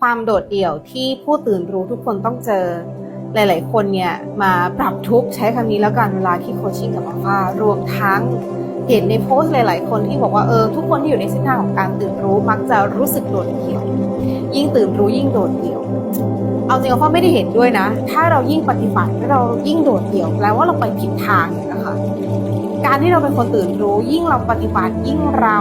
ความโดดเดี่ยวที่ผู้ตื่นรู้ทุกคนต้องเจอ หลาย ๆ คนเนี่ยมาปรับทุกใช้คำนี้แล้วกันเวลาที่โคชชิ่งกับอัลฟารวมทั้งเห็นในโพสต์หลาย ๆ คนที่บอกว่าเออทุกคนที่อยู่ในเส้นทางของการตื่นรู้มักจะรู้สึกโดดเดี่ยว ยิ่งตื่นรู้ยิ่งโดดเดี่ยว เอาจริงๆอัลฟาไม่ได้เห็นด้วยนะ ถ้าเรายิ่งปฏิบัติแล้วเรายิ่งโดดเดี่ยวแปลว่าเราไปผิดทาง การที่เราเป็นคนตื่นรู้ ยิ่งเราปฏิบัติยิ่งเรา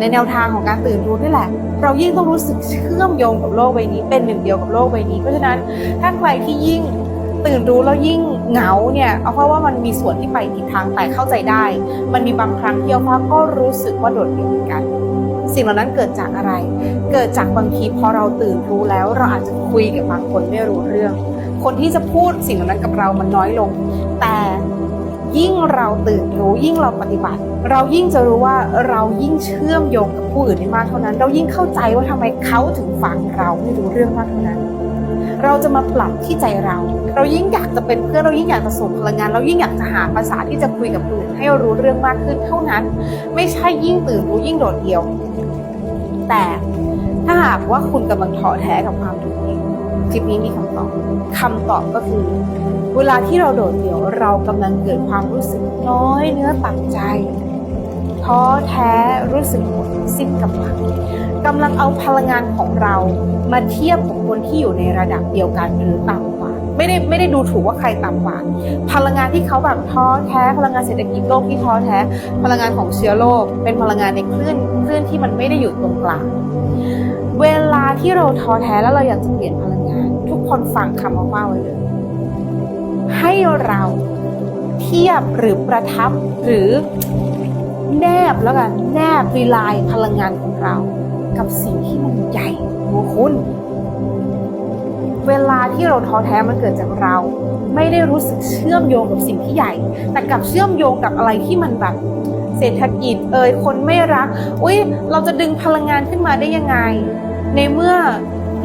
ในแนวทางของการตื่นรู้นี่แหละ เรายิ่งต้องรู้สึกเชื่อมโยงกับโลกใบนี้ เป็นหนึ่งเดียวกับโลกใบนี้ เพราะฉะนั้นถ้าใครที่ยิ่งตื่นรู้แล้วยิ่งเหงาเนี่ยเอาเพราะว่ามันมีส่วนที่ไปผิดทางแต่เข้าใจได้ มันมีบางครั้งที่เอาฟ้าก็รู้สึกว่าโดดเดี่ยวเหมือนกัน สิ่งเหล่านั้นเกิดจากอะไร เกิดจากบางทีพอเราตื่นรู้แล้ว เราอาจจะคุยกับบางคนไม่รู้เรื่อง คนที่จะพูดสิ่งเหล่านั้นกับเรามันน้อยลง แต่ ยิ่งเราตื่นรู้ยิ่งเราปฏิบัติ เรายิ่งจะรู้ว่าเรายิ่งเชื่อมโยงกับผู้อื่นได้มากเท่านั้น เรายิ่งเข้าใจว่าทำไมเขาถึงฟังเราไม่รู้เรื่องมากเท่านั้น เราจะมาปรับที่ใจเรา เรายิ่งอยากจะเป็นเพื่อนเรายิ่งอยากจะส่งพลังงาน เรายิ่งอยากจะหาภาษาที่จะคุยกับคนอื่นให้รู้เรื่องมากขึ้นเท่านั้น ไม่ใช่ยิ่งตื่นรู้ยิ่งโดดเดี่ยว แต่ถ้าหากว่าคุณกำลังท้อแท้กับความทุกข์คลิปนี้มีคำตอบคำตอบก็คือ เวลาที่เราโดดเดี่ยวเรากำลังเกิดความรู้สึกน้อยเนื้อต่ำใจท้อแท้รู้สึกหมดสิ้นกำลังกำลังเอาพลังงานของเรามาเทียบกับคนที่อยู่ในระดับเดียวกันหรือต่ำกว่า ไม่ได้ไม่ได้ดูถูกว่าใครต่ำกว่า พลังงานที่เขาแบบท้อแท้พลังงานเศรษฐกิจโลกที่ท้อแท้ พลังงานของเชื้อโรคเป็นพลังงานในคลื่นคลื่นที่มันไม่ได้อยู่ตรงกลางเวลาที่เราท้อแท้แล้วเราอยากจะเปลี่ยนพลังงาน ทุกคนฟังคำว่าว่าไว้เลย ให้เราเทียบหรือประทับหรือแนบแล้วกันแนบรีไลน์พลังงานของเรา กับสิ่งที่มันใหญ่หัวคุณเวลาที่เราท้อแท้มันเกิดจากเรา ไม่ได้รู้สึกเชื่อมโยงกับสิ่งที่ใหญ่ แต่กับเชื่อมโยงกับอะไรที่มันแบบเศรษฐกิจเอ่ยคนไม่รัก อุ้ยเราจะดึงพลังงานขึ้นมาได้ยังไง ในเมื่อ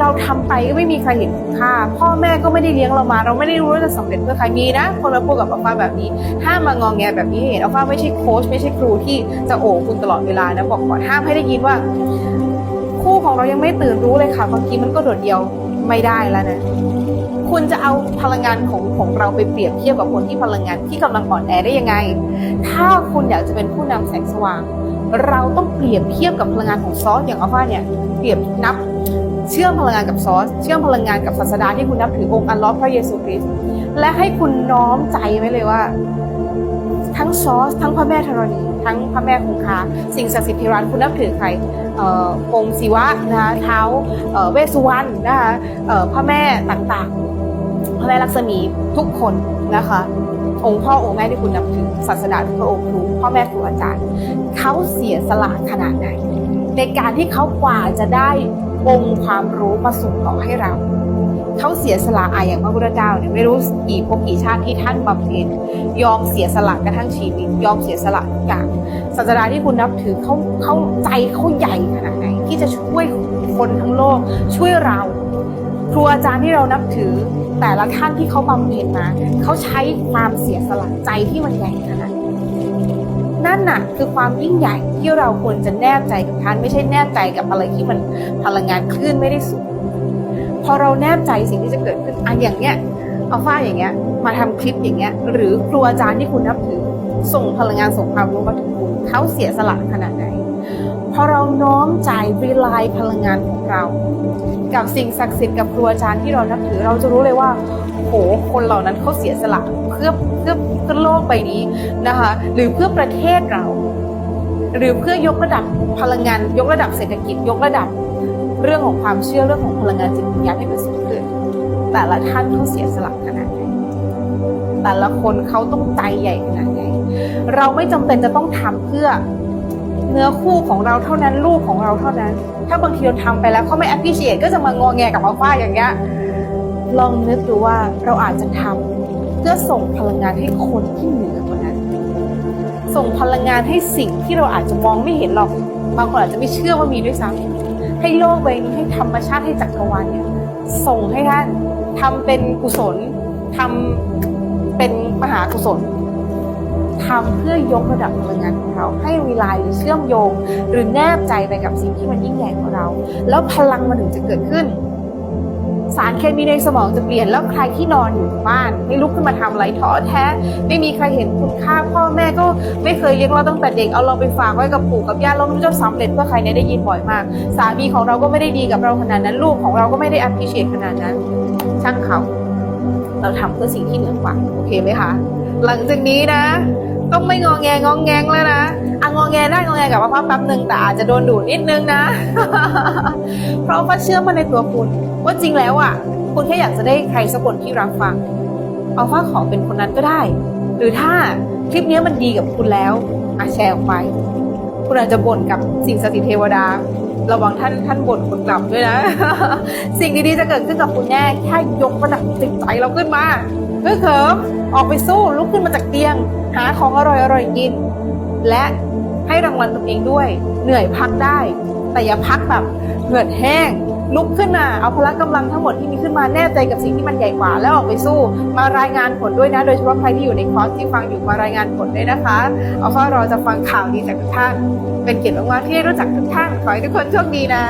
เราทำไปก็ไม่มีใครเห็นคุณค่า พ่อแม่ก็ไม่ได้เลี้ยงเรามา เราไม่ได้รู้ว่าจะสำเร็จเพื่อใครมีนะ คนมาพูดกับอัลฟาแบบนี้ ห้ามมางองแงแบบนี้เห็นอัลฟาไม่ใช่โค้ชไม่ใช่ครูที่จะโอบคุณตลอดเวลานะบอกก่อนห้ามให้ได้ยินว่า คู่ของเรายังไม่ตื่นรู้เลยค่ะบางทีมันก็โดดเดี่ยวไม่ได้แล้วนะคุณจะเอาพลังงานของของเราไปเปรียบเทียบกับคนที่พลังงานที่กำลังอ่อนแอได้ยังไง ถ้าคุณอยากจะเป็นผู้นำแสงสว่าง เราต้องเปรียบเทียบกับพลังงานของซอสอย่างอัลฟาเนี่ยเปรียบนับ เชื่อมพลังงานกับซอส เชื่อมพลังงานกับศาสดาที่คุณนับถือองค์อัลลอฮ์พระเยซูคริสต์และให้คุณน้อมใจไว้เลยว่า ทั้งซอส ทั้งพระแม่ธรณี ทั้งพระแม่คงคาสิ่งศักดิ์สิทธิ์ที่ร้านคุณนับถือใครองค์ศิวะนะคะเท้าเวสุวรรณนะคะพระแม่ต่างๆ พระแม่ลักษมีทุกคนนะคะองค์พ่อองค์แม่ที่คุณนับถือศาสดาทุกพระองค์ครูพ่อแม่ครูอาจารย์เขาเสียสละขนาดไหน ในการที่เขากว่าจะได้ องค์ความรู้มาส่งต่อให้เราเขาเสียสละอาอย่างพระพุทธเจ้าเนี่ยไม่รู้กี่ภพกี่ชาติที่ท่านบำเพ็ญยอมเสียสละกระทั่งชีวิต ยอมเสียสละทุกอย่างศาสดาที่คุณนับถือเขาเขาใจเขาใหญ่ขนาดไหน ที่จะช่วยคนทั้งโลก ช่วยเราครูอาจารย์ที่เรานับถือ แต่ละท่านที่เขาบำเพ็ญมาเขาใช้ความเสียสละใจที่มันใหญ่ขนาด นั่นน่ะคือความยิ่งใหญ่ที่เราควรจะแนบใจกับท่านไม่ใช่แนบใจกับอะไรที่มันพลังงานคลื่นไม่ได้สูงพอเราแนบใจสิ่งที่จะเกิดขึ้นอะอย่างเงี้ยเอาฝ้าอย่างเงี้ย มาทำคลิปอย่างเงี้ย หรือครูอาจารย์ที่คุณนับถือ ส่งพลังงานส่งความรู้มาถึงคุณเขาเสียสละขนาดไหนพอเราน้อมใจรีไลน์พลังงานของเรา กับสิ่งศักดิ์สิทธิ์กับครูอาจารย์ที่เรานับถือเราจะรู้เลยว่าโหคนเหล่านั้นเขาเสียสละ เพื่อเพื่อเพื่อโลกใบนี้นะคะ หรือเพื่อประเทศเรา หรือเพื่อยกระดับพลังงาน ยกระดับเศรษฐกิจ ยกระดับเรื่องของความเชื่อเรื่องของพลังงานจิตวิญญาณให้มันสูงขึ้นแต่ละท่านเขาเสียสละขนาดไหนแต่ละคนเขาต้องใจใหญ่ขนาดไหนเราไม่จำเป็นจะต้องทำเพื่อเนื้อคู่ของเราเท่านั้นลูกของเราเท่านั้น ถ้าบางทีเราทำไปแล้วเขาไม่ appreciate ก็จะมางอแงกับอัลฟาอย่างเงี้ยลองนึกดูว่าเราอาจจะทำเพื่อส่งพลังงานให้คนที่เหนือกว่านั้น ส่งพลังงานให้สิ่งที่เราอาจจะมองไม่เห็นหรอก บางคนอาจจะไม่เชื่อว่ามีด้วยซ้ำให้โลกใบนี้ให้ธรรมชาติให้จักรวาลเนี่ยส่งให้ท่านทำเป็นกุศลทำเป็นมหากุศลทำเพื่อยกระดับพลังงานของเราให้รีไลน์หรือเชื่อมโยง หรือแนบใจไปกับสิ่งที่มันยิ่งใหญ่กว่าเรา แล้วพลังมันถึงจะเกิดขึ้น สารเคมีในสมองจะเปลี่ยนแล้วใครที่นอนอยู่บ้าน ไม่ลุกขึ้นมาทำอะไรท้อแท้ ไม่มีใครเห็นคุณค่าพ่อแม่ก็ไม่เคยเลี้ยงเราตั้งแต่เด็กเอาเราไปฝากไว้กับปู่กับย่าเราไม่รู้จะสำเร็จเพื่อใครเนี่ยได้ยินบ่อยมาก สามีของเราก็ไม่ได้ดีกับเราขนาดนั้นลูกของเราก็ไม่ได้ appreciate ขนาดนั้น ช่างเขา เราทำเพื่อสิ่งที่เหนือกว่าโอเคไหมคะหลังจากนี้นะต้องไม่งอแงงองแงงแล้วนะอะงอแงได้งอแงกับว่าแป๊บนึงแต่อาจจะโดนดูดนิดนึงนะ เพราะว่าเชื่อมาในตัวคุณ ว่าจริงแล้วอะ คุณแค่อยากจะได้ใครสักคนที่รับฟัง เอาว่าขอเป็นคนนั้นก็ได้ หรือถ้าคลิปนี้มันดีกับคุณแล้วอะแชร์ออกไป คุณอาจจะบ่นกับสิ่งศักดิ์สิทธิ์เทวดา ระวังท่านท่านบ่นคนกลับด้วยนะ สิ่งดีๆจะเกิดขึ้นกับคุณแน่แค่ยกระดับจิตใจเราขึ้นมาเพื่อเขิมออกไปสู้ลุกขึ้นมาจากเตียง หาของอร่อยๆกิน และให้รางวัลตัวเองด้วย เหนื่อยพักได้ แต่อย่าพักแบบเหงื่อแห้ง ลุกขึ้นมาเอาพละกำลังทั้งหมดที่มีขึ้นมาแน่ใจกับสิ่งที่มันใหญ่กว่า แล้วออกไปสู้ มารายงานผลด้วยนะ โดยเฉพาะใครที่อยู่ในคอร์สที่ฟังอยู่มารายงานผลด้วยนะคะเอาฟ้ารอจะฟังข่าวดีจากทุกท่าน เป็นเกียรติมากๆที่ได้รู้จักทุกท่านขอให้ทุกคนโชคดีนะ